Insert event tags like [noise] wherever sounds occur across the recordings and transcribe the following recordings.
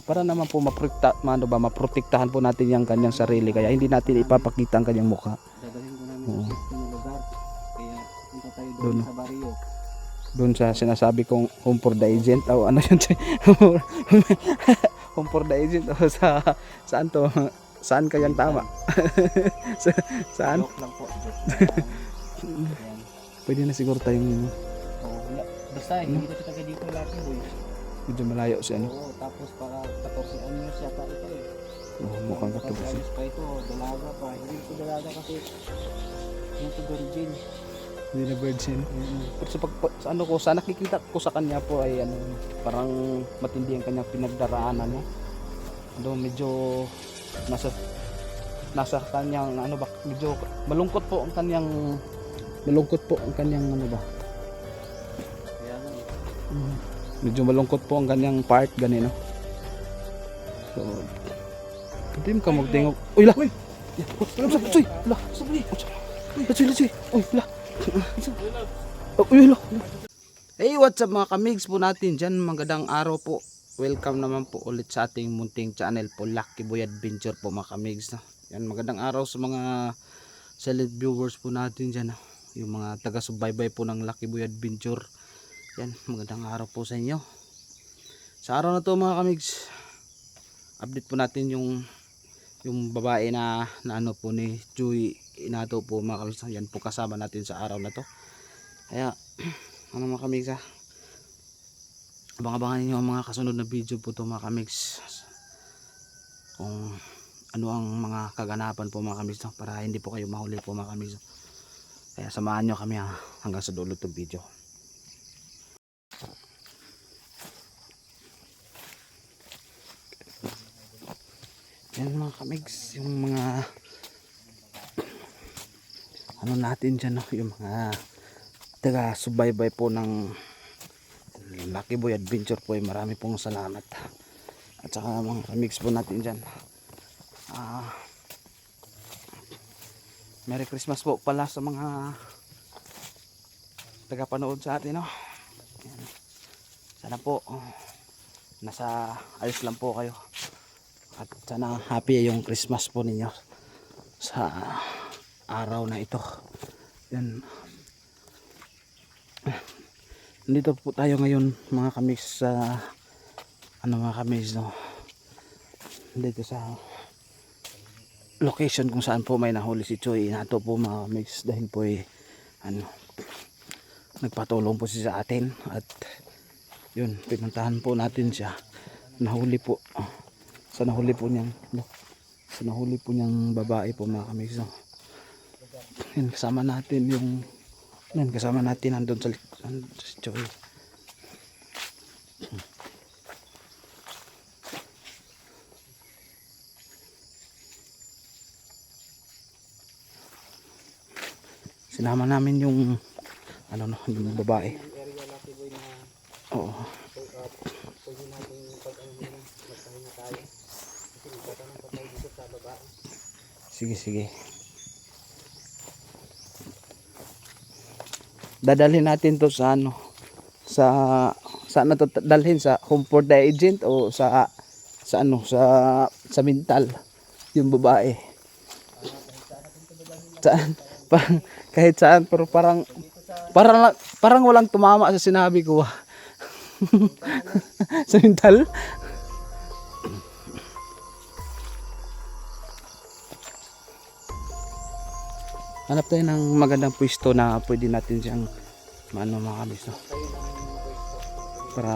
para naman po maprotekta, ano ba, maprotektahan po natin yung kanyang sarili kaya hindi natin ipapakita ang kanyang mukha. Dadalhin ko namin Oo. sa lugar. Kaya punta tayo Doon. doon sa barrio. Doon sa sinasabi kong home for the agent o ano yun [laughs] home for the agent o sa saan to saan kayang tama [laughs] sa, saan Joke lang po. [laughs] Joke lang. Ayan. pwede na siguro tayong Oo, wala. Basta hindi ko taga dito laki boy. Medyo malayo si ano Oo, tapos para 14 anyos yata ito eh. oh, mukhang Kapag katulad alis pa ito, dalaga pa. Hindi ko dalaga kasi yung to virgin. hindi na virgin pero sa, pag, sa ano ko sa nakikita ko sa kanya po ay ano parang matindi ang kanyang pinagdaraanan no ano medyo nasa nasa kanyang ano ba medyo malungkot po ang kanyang malungkot po ang kanyang ano ba Kaya nga eh. Mm. Medyo malungkot po ang kanyang part ganino. So, hindi mo ka magtingog. Uy, la! Uy! Uy, la! Uy! Uy! Uy, la! Uy, la! Hey, what's up mga kamigs po natin dyan? Magandang araw po. Welcome naman po ulit sa ating munting channel po, Lucky Boy Adventure po mga kamigs. No? Yan, magandang araw sa mga silent viewers po natin dyan. Yung mga taga-subaybay po ng Lucky Boy Adventure. Yan, magandang araw po sa inyo. Sa araw na to mga kamigs, update po natin yung yung babae na, na ano po ni Joy Inato po mga kamigs. Yan po kasama natin sa araw na to. Kaya, [clears throat] ano mga kamigs ha, abang-abangan ninyo ang mga kasunod na video po to mga kamigs. Kung ano ang mga kaganapan po mga kamigs para hindi po kayo mahuli po mga kamigs. Kaya samahan nyo kami ha, hanggang sa dulo to video. Yan mga kamigs, yung mga ano natin dyan, no? yung mga taga subaybay po ng Lucky Boy Adventure po ay marami pong salamat. At saka mga kamigs po natin dyan. Ah Merry Christmas po pala sa mga tagapanood sa atin no? Sana po nasa ayos lang po kayo at sana happy yung Christmas po ninyo sa araw na ito. Yan. Nandito po tayo ngayon mga kamis sa ano mga kamis no. Dito sa location kung saan po may nahuli si Choi. Nato po mga kamis dahil po eh, ano nagpatulong po siya sa atin at yun pinuntahan po natin siya nahuli po sa nahuli po niyang no, sa nahuli po niyang babae po mga kamigs no. Yan, kasama natin yung yan, kasama natin nandun sa si Joey. Sinama namin yung ano no, yung babae. Oo. pwede natin pag ano muna, magpahinga tayo. Kasi magtatanong pa tayo dito sa babae. Sige, sige. Dadalhin natin to sa ano sa saan na to dalhin sa home for the agent o sa sa ano sa sa mental yung babae. Saan? Parang kahit saan pero parang parang parang walang tumama sa sinabi ko. ah. [laughs] sa mental? Hanap tayo ng magandang pwesto na pwede natin siyang ano mga no? Para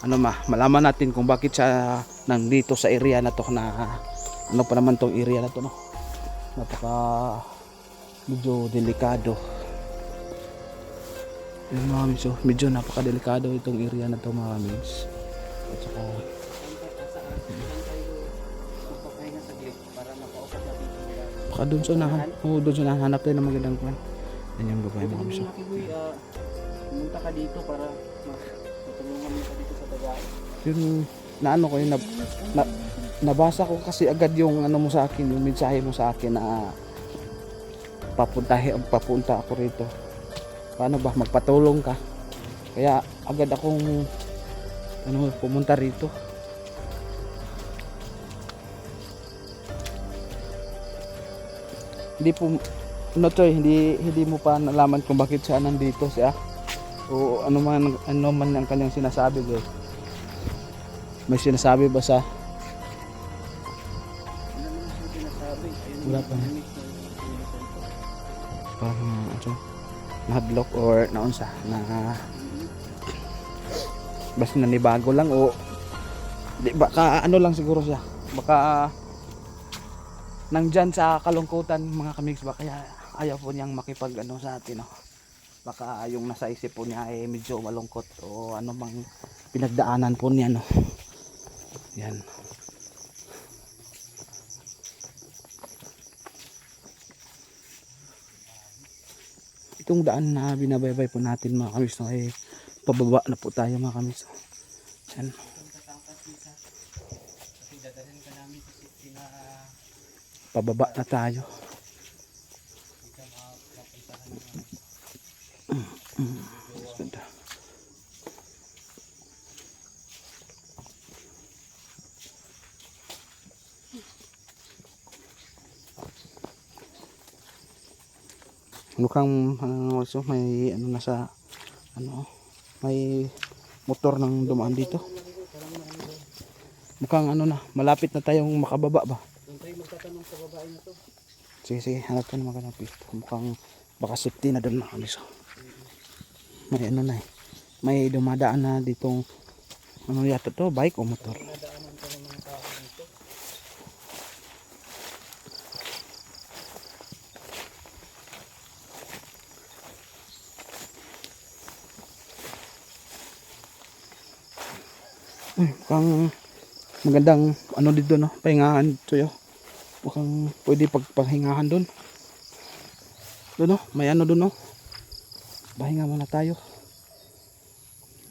ano ma, malaman natin kung bakit siya nandito sa area na to na ano pa naman tong area na to no. Napaka medyo delikado. Yun mga kabis, oh, medyo napaka delikado itong area na to mga kabis. At saka baka doon sa unahan. Oo, doon sa unahan. Hanap tayo ng magandang kwan. Yan yung babae mga kabis. oh. Laki boy, ah, pumunta ka dito para ma- matulungan mo ka dito sa babae. yung naano ko yung na, na, nabasa ko kasi agad yung ano mo sa akin yung mensahe mo sa akin na papuntahe papunta ako rito paano ba magpatulong ka kaya agad akong ano pumunta rito hindi po no Choy, hindi hindi mo pa nalaman kung bakit siya nandito siya. O ano man ano man ang kanyang sinasabi, bro. May sinasabi ba sa Wala pa. parang ano nahadlok or naunsa na basta nanibago lang o di baka ano lang siguro siya baka nandyan sa kalungkutan mga kamigs ba? Kaya ayaw po niyang makipag ano sa atin no? baka yung nasa isip po niya ay medyo malungkot o ano bang pinagdaanan po niya no? Yan. Itong daan na binabaybay po natin mga kamigs no, ay pababa na po tayo mga kamigs yan Kung tatakas nisa. Kasi dadalhin ka namin kasi sina pababa na tayo Ganda. Ano also may ano na sa ano may motor nang dumaan dito. Mukhang ano na malapit na tayong makababa ba. Magtatanong sa babae na to. Sige sige hanap ka na maghanap dito. Mukhang baka safety na doon mga kamiso. May ano na eh. May dumadaan na ditong ano yata to bike o motor. Nadaanan ka ng mga tao dito. Uy, mukhang magandang ano dito no, pahingahan tuyo. Mukhang pwede pagpahingahan doon. Doon no, may ano doon no. Pahinga muna tayo.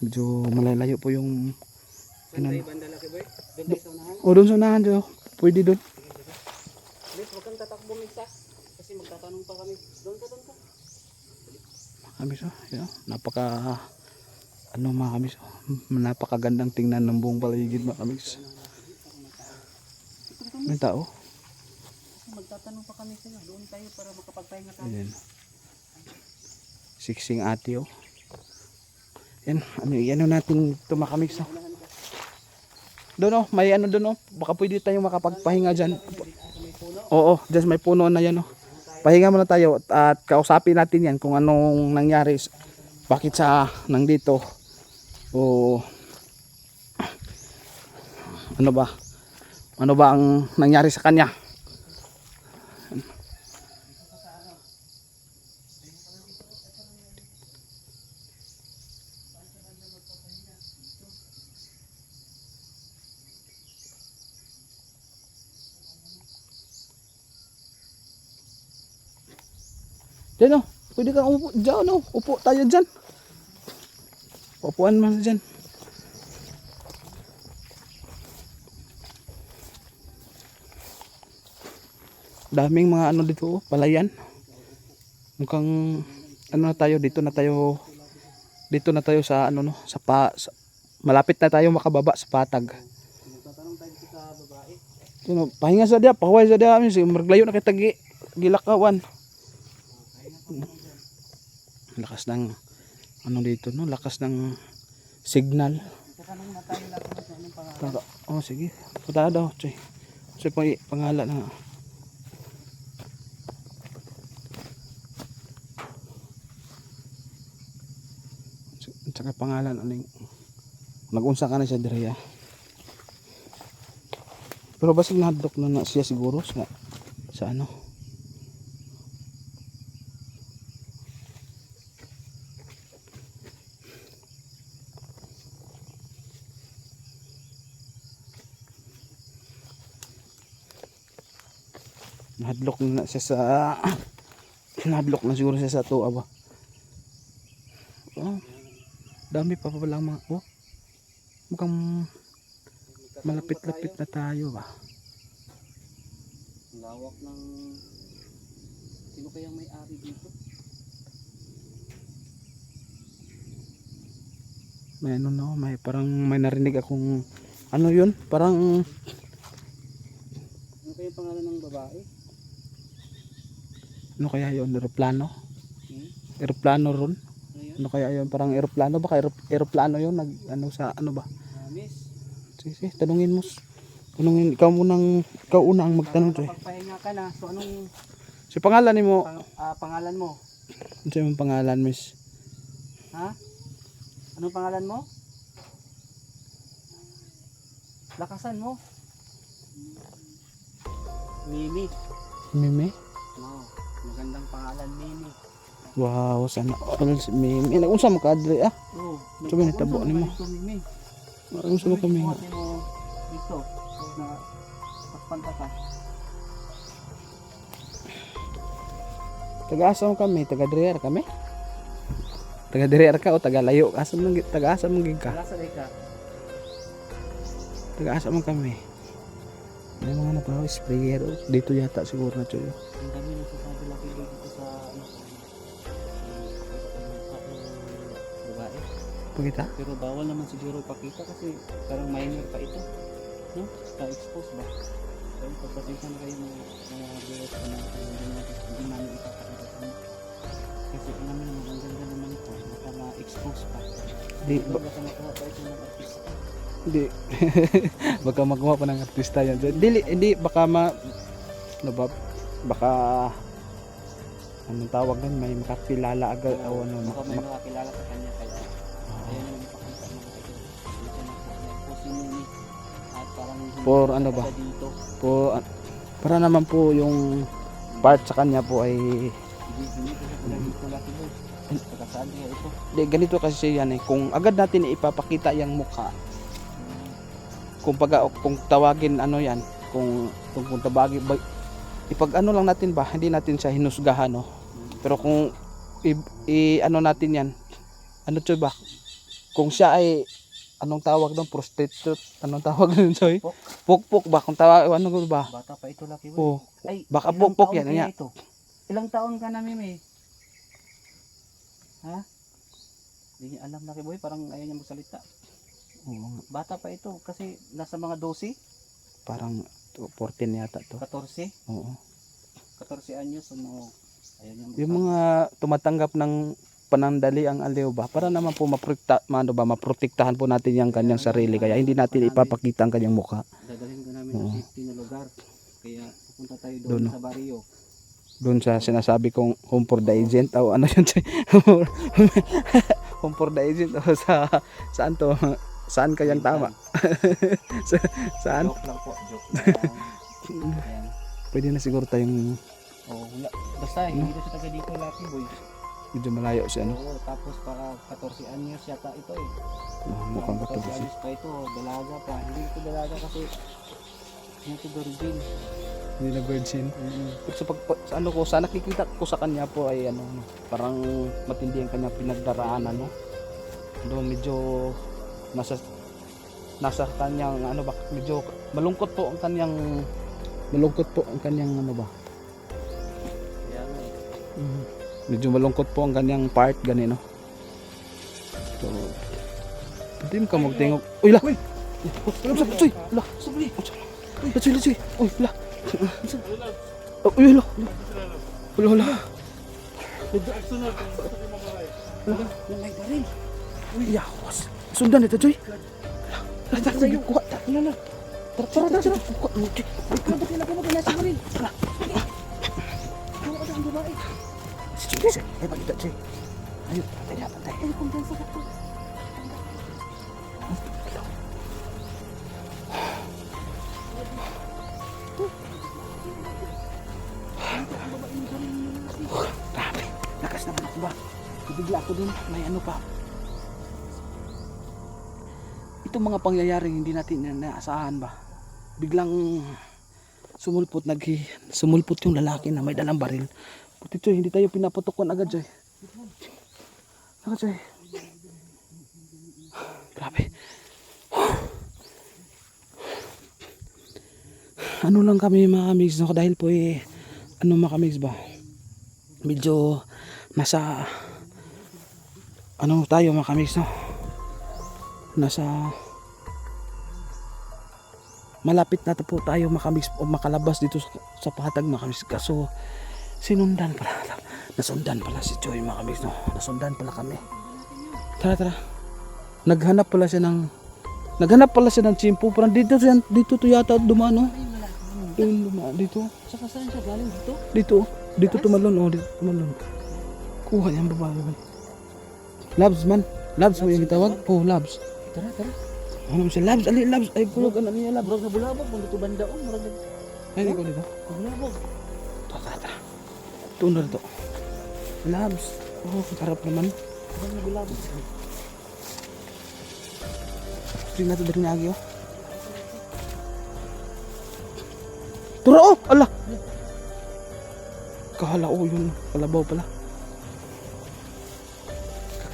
Medyo malalayo po yung Saan Ano? tayo banda laki boy? Doon sa unahan. O doon sa unahan tuyo. Pwede doon. Please, huwag kang tatakbo misa. Kasi magtatanong pa kami. Doon ka, doon ka. Kami so, yun, napaka ano mga kami so, napakagandang tingnan ng buong paligid mga kami. May tao. Magtatanong pa kami sa'yo. Doon tayo para makapagpahinga tayo. Ayan. Siksing ate oh. Yan, ano, ano natin ito mga kami so. Doon oh, may ano doon oh. Baka pwede tayong makapagpahinga dyan. Oo, dyan may puno na yan oh. Pahinga muna tayo at kausapin natin yan kung anong nangyari. Bakit sa nandito. O ano ba? Ano ba ang nangyari sa kanya? Diyan oh, pwede kang umupo dyan oh. Upo tayo dyan. Upuan mo dyan. Daming mga ano dito oh, palayan. Mukhang ano na tayo dito na tayo dito na tayo sa ano no sa pa sa, malapit na tayo makababa sa patag. Magtatanong tayo sa babae. Sino, pahinga sa dia, pahuway sa dia, si marglayo na kita gi, gilakawan. Lakas ng ano dito no, lakas ng signal. Tara, oh sige, punta daw, choy. Choy pang pangalan na. At saka pangalan aning nagunsa ka na siya dire ah. Pero basig nahadlok na na siya siguro sa sa ano. Nahadlok na siya sa [clears throat] nahadlok na siguro siya sa tuwa ba. Oh, dami pa pa palang mga oh. Mukhang malapit-lapit na tayo ba. Lawak ng... Sino kayang may-ari dito? May ano no, may parang may narinig akong ano yun, parang Ano kayang pangalan ng babae? Ano kaya yun? Aeroplano? Hmm? Aeroplano ron? Ano yun? Ano kaya yun? Parang aeroplano? Baka aero, aeroplano yun? Nag, ano sa ano ba? Ah, miss. Sige, sige, tanungin mo. Tanungin, ikaw munang, ikaw una ang magtanong Choy. Pagpahinga ka na. So anong Si pangalan ni mo, pang, ah, pangalan mo? ano sa imong pangalan, miss? Ha? Anong pangalan mo? Lakasan mo. Mimi. Mimi? Magandang pangalan Mimi. Wow, sana all si Mimi. Unsa mo kadre ah? Oh, Sabi ni tabo. Unsa mo kami? Buhatin mo dito. Na pagpanta ka. Taga-asa mo kami, taga-Dreer kami? Taga-Dreer ka o taga-layo? Asa mo, taga-asa mo gig ka? Wala sa ka. Taga-asa mo kami. May mga napaw, sprayer. oh. Dito yata siguro na choy. Ang dami nagsasabi laki dito sa ano. sa babae. Pagkita? Pero bawal naman siguro ipakita kasi parang minor pa ito. No? Ka-expose ba? Pero pagpasensya na kayo mga mga viewers ko na hindi namin namin ipapakita sa. Kasi alam mo naman, ang ganda naman ito. Baka ma-expose pa. Di, ba, baka makuha pa ito ng artista. di. [laughs] baka makuha pa ng artista yan. So, Dili, hindi, baka ma, ano ba, baka, anong tawag nun, may makakilala agad o ano, Baka may mak- makakilala sa kanya kaya ayaw naman ipakita mga ito. Dito na po. Po si Mimi. At parang hindi For ano ba? dito. po, ah, para naman po yung part sa kanya po ay Hindi, hindi ko siya di, ganito kasi yan eh kung agad natin ipapakita yung mukha kung pag kung tawagin ano yan kung kung, kung tabagin ba, ipag ano lang natin ba hindi natin siya hinusgahan no pero kung i, i- ano natin yan ano to ba kung siya ay anong tawag doon prostitute anong tawag doon soy Pok. pukpok ba kung tawag ano ba Bata pa ito laki mo. oh Ay, baka taon yan. Ito? Ilang taon ka na, Mimi? Ha? Hindi niya alam laki boy, parang ayaw niya magsalita. oo, Bata pa ito kasi nasa mga 12, parang to, 14 yata to 14, oo 14 anyos, ano, ayaw niya magsalita. Yung mga tumatanggap ng panandali ang aliw ba para naman po maprotekta, ano ba, maprotektahan po natin yung kanyang sarili kaya hindi natin ipapakita ang kanyang mukha Dadalhin ko namin Oo. sa safety na lugar. Kaya pupunta tayo Doon, doon, no? sa barrio. Doon sa sinasabi kong home for the agent o ano yun [laughs] home for the agent o sa saan to saan kayang tama [laughs] sa, saan Joke lang po, joke lang. Ayan. [laughs] pwede na siguro tayong Oh, wala. Basta hindi ko siya taga dito, Lucky Boy. medyo malayo siya no Oo, tapos para 14 anyos yata ito eh. Oh, mukhang Parang katulad 14 siya anyos pa ito, dalaga pa. Hindi ito dalaga kasi hindi ito virgin. Hindi na virgin Pero sa, pag, sa ano ko, sa nakikita ko sa kanya po ay ano, no, parang matindi ang kanyang pinagdaraanan, no? Ano, medyo nasa nasa kanyang ano ba, medyo malungkot po ang kanyang malungkot po ang kanyang ano ba? Nga eh. Medyo malungkot po ang kanyang part gani, no? So, pwede ka magtingog. Uy, la! Uy! Uy, sa pusoy! La! Sabri! La, chuy, la, chuy! Uy, la! Oh, Uy, la! Uy, la! Yung may baril. Uy, yawas. Sundan ito, Joy. Tara, tara, tara. Kuha, tara. Ano na? Tara, tara, tara. tara. Kuha, okay. Ikaw ba tinagay mo kaya sa baril? Ano ka ang babae? Si Joy, si. Ay, pagkita, Joy. Ayun, patay na, patay. Ay, kumpensa ka to. Bigla ako dun. May ano pa. Itong mga pangyayaring hindi natin inaasahan ba? Biglang sumulpot nag sumulpot yung lalaki na may dalang baril. Puti Joy, hindi tayo pinaputukan agad, Joy. Agad, Joy. Grabe. Ano lang kami mga kamigs no? dahil po eh ano mga kamigs ba? Medyo nasa ano tayo mga kamigs no? Nasa malapit na po tayo mga kamigs o makalabas dito sa, sa pahatag mga kamigs kaso Sinundan pala. Nasundan pala si Joy mga kabis no. Nasundan pala kami. Tara tara. Naghanap pala siya ng Naghanap pala siya ng chimpo. Parang dito siya, dito to yata dumaan no. Doon dumaan dito. Saka saan siya galing dito? Dito. Dito tumalon oh, dito tumalon. Kuha yung babae. Labs man. Labs mo yung gitawag? Oh, labs. Tara, tara. Ano siya? Labs, ali, labs. Ay, kulog, ano niya, labs. Murag na bulabog, kung dito banda o, murag na Ay, ko dito. bulabog. Tara, tara, tara. Tuno na to. Labs. Oh, sarap naman. Murag na bulabog. Tingnan natin dari lagi oh. Tura oh! Ala! Kahala oh yun. Kalabaw pala.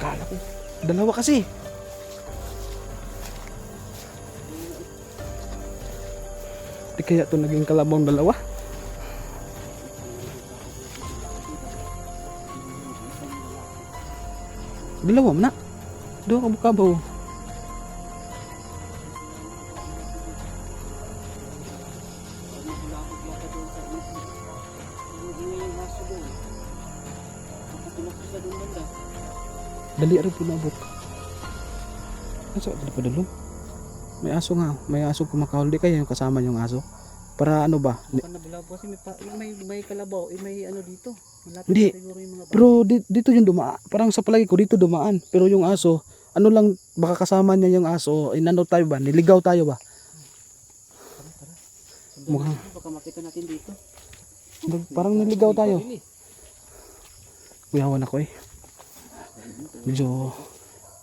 Kakala ko. Dalawa kasi. Di kaya to naging kalabang dalawa? Dalawa man na. Doon ka bukabaw. Dali rin pinabot. Asa dali pa dalong? May aso nga, may aso kumakahol. Di kaya yung kasama yung aso. Para ano ba? Na bulabog kasi may, pa, may, may kalabaw, eh, may ano dito. Malapit Hindi. Pero di- dito yung dumaan. Parang sa palagi ko dito dumaan. Pero yung aso, ano lang, baka kasama niya yung aso. Inano tayo ba? Niligaw tayo ba? Mukhang, Baka makita natin dito. parang niligaw tayo. Kuyawan ako eh. Medyo,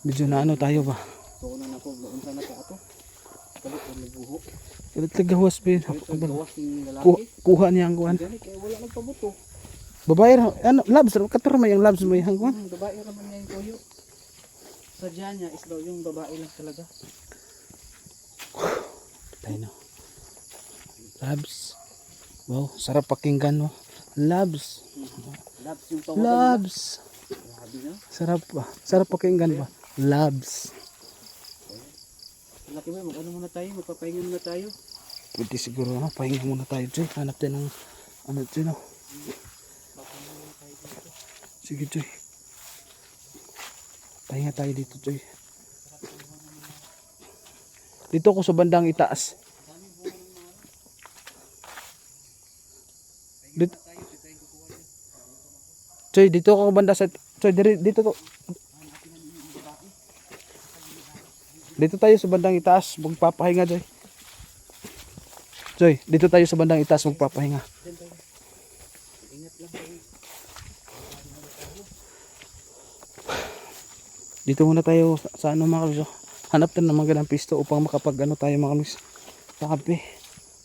medyo na ano tayo ba? So, una na po, unsa na ka ato? Kalit ang nagbuho. Kalit bin. Ang gawas lalaki. Kuha, kuha niya ang kuhan. Kaya wala nagpabuto. Babae, ano, labs, katura may yung labs mo yung kuhan. Ang babae naman niya yung kuyo. Sadya niya is daw yung babae lang talaga. Tayo na. Labs. Wow, sarap pakinggan no. Labs. Labs yung tawagan. Labs. Sarap ba? Sarap pakinggan ba? Labs. Laki ba, mag-ano muna tayo, magpapahinga muna tayo. Pwede siguro no, pahinga muna tayo Joy. Hanap tayo ng ano Joy no. Sige Joy. Pahinga tayo dito Joy. Dito ako sa bandang itaas. Dito. Joy, dito ako banda sa Joy, dito, dito to. Dito tayo sa bandang itaas, magpapahinga Joy. Joy, dito tayo sa bandang itaas magpapahinga. Dito muna tayo sa, sa ano mga kamis. oh. Hanap tayo ng mga ganang pisto upang makapag ano tayo mga kamis. Sa kape.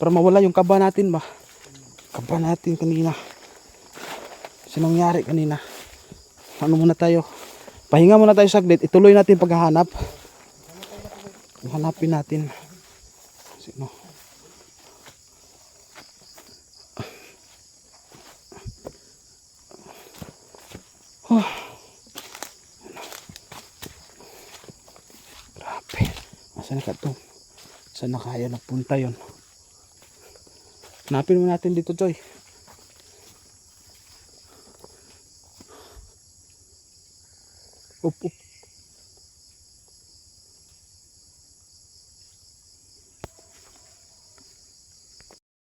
Para mawala yung kaba natin ba. Kaba natin kanina. Sa nangyari kanina. Ano muna tayo. Pahinga muna tayo saglit. Ituloy natin paghahanap. Hanapin natin. Sino? Huh. Grabe. Asan ka to? Saan na kaya nagpunta yon? Hanapin mo natin dito, Joy. Up, [laughs] up.